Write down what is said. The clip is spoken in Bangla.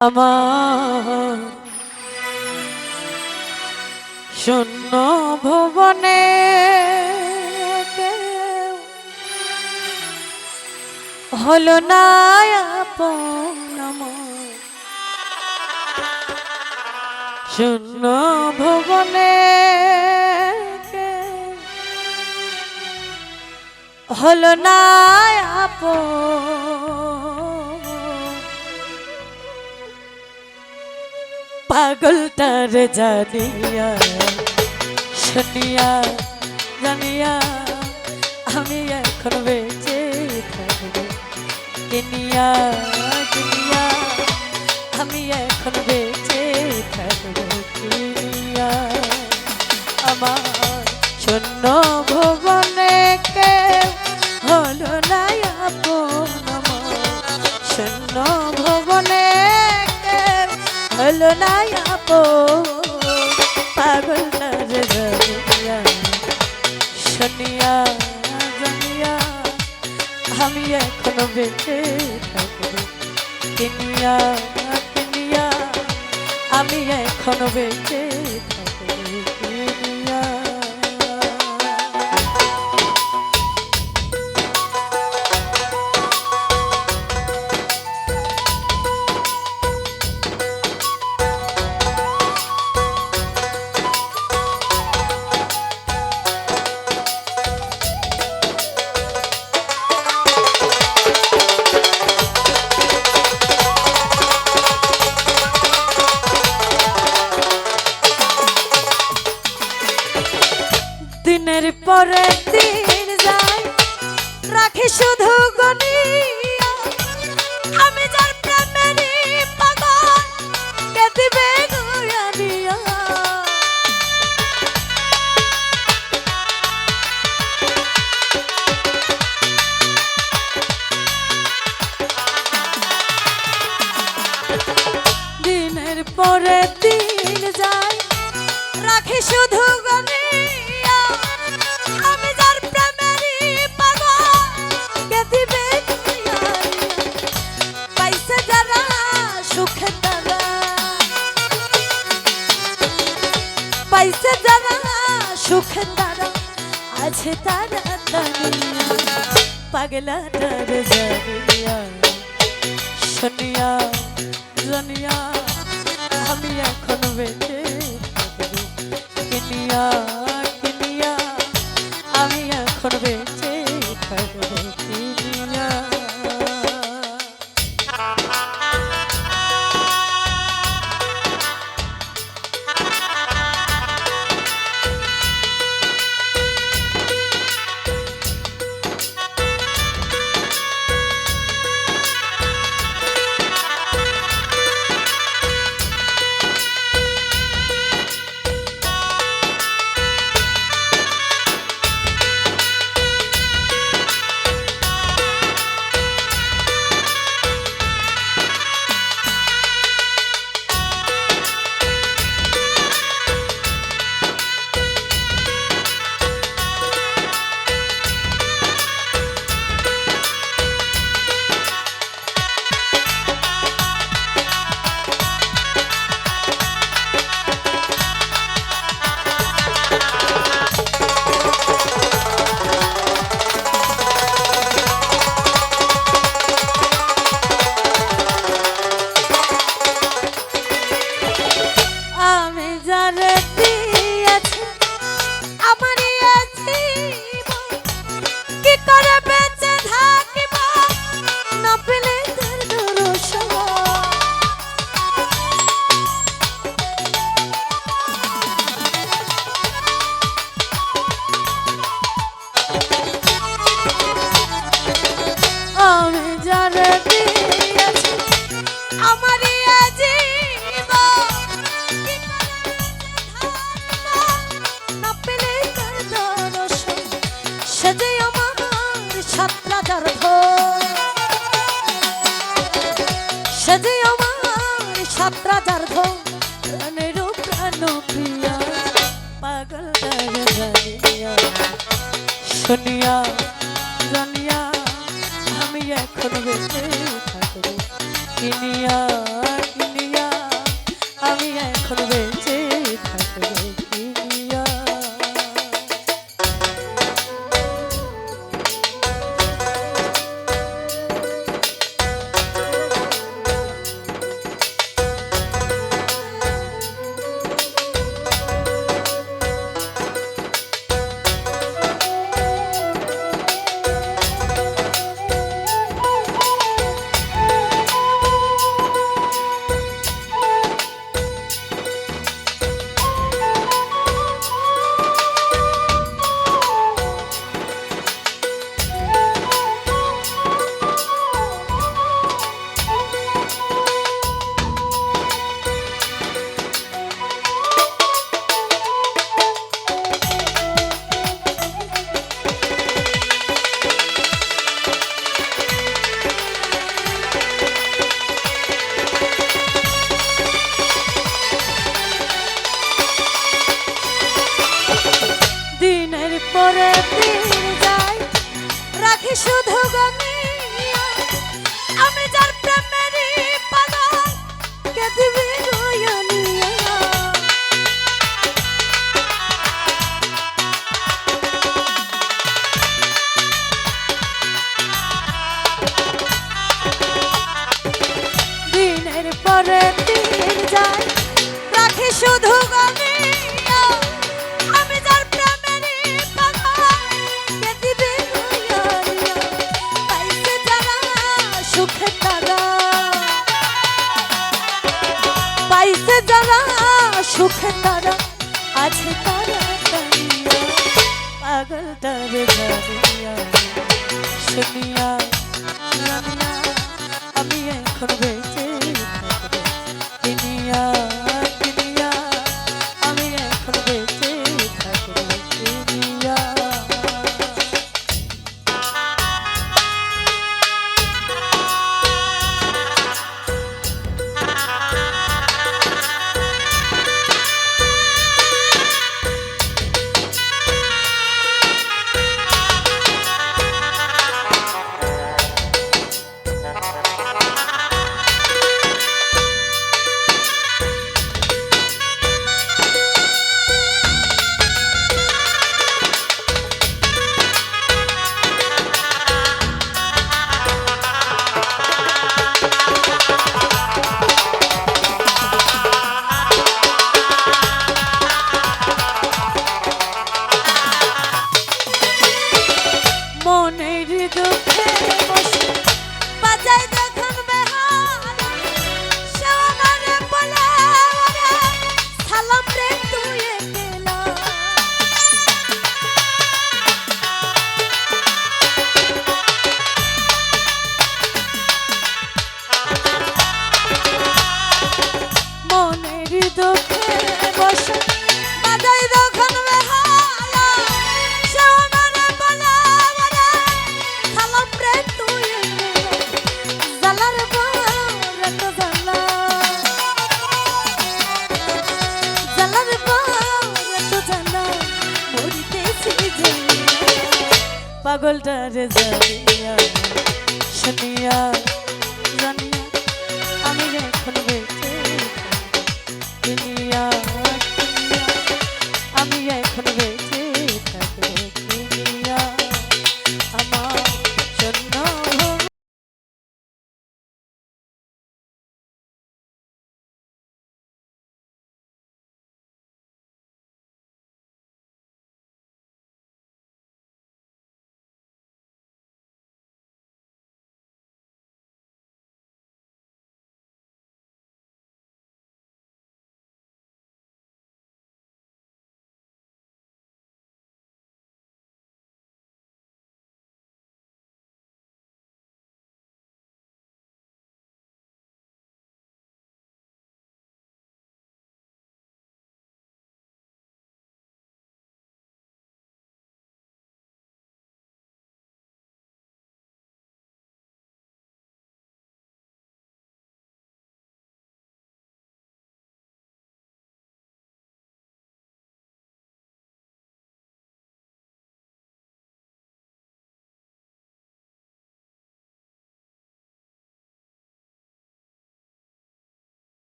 আমার শূন্য ভুবনে হলো না শূন্য ভুবনে হলো না আপন পাগলটার জানিয়া, শুনিয়া, জানিয়া, আমি এখন বেঁচে থাকব। কিনিয়া কিনিয়া, আমি এখন বেঁচে থাকব। কিনিয়া, আমার শূন্য ভুবনে কেউ হলো না হলো না আপো, পাগল শুনিয়া জানিয়া, আমি এখনও বেঁচে থাকব কিনিয়া কিনিয়া, আমি এখনও বেঁচে দিনের পরে দিন যায় রাখি শুধু গনিয়া আছে তারা তানিয়া পাগলা তার জানিয়া শুনিয়া জানিয়া আমি এখন বেঁচে কিনিয়া শুনিয়া জানিয়া আমি এখন বেঁচে থাকব। কিনিয়া সুখে তারা আছে তারা পাগল তার শুনিয়া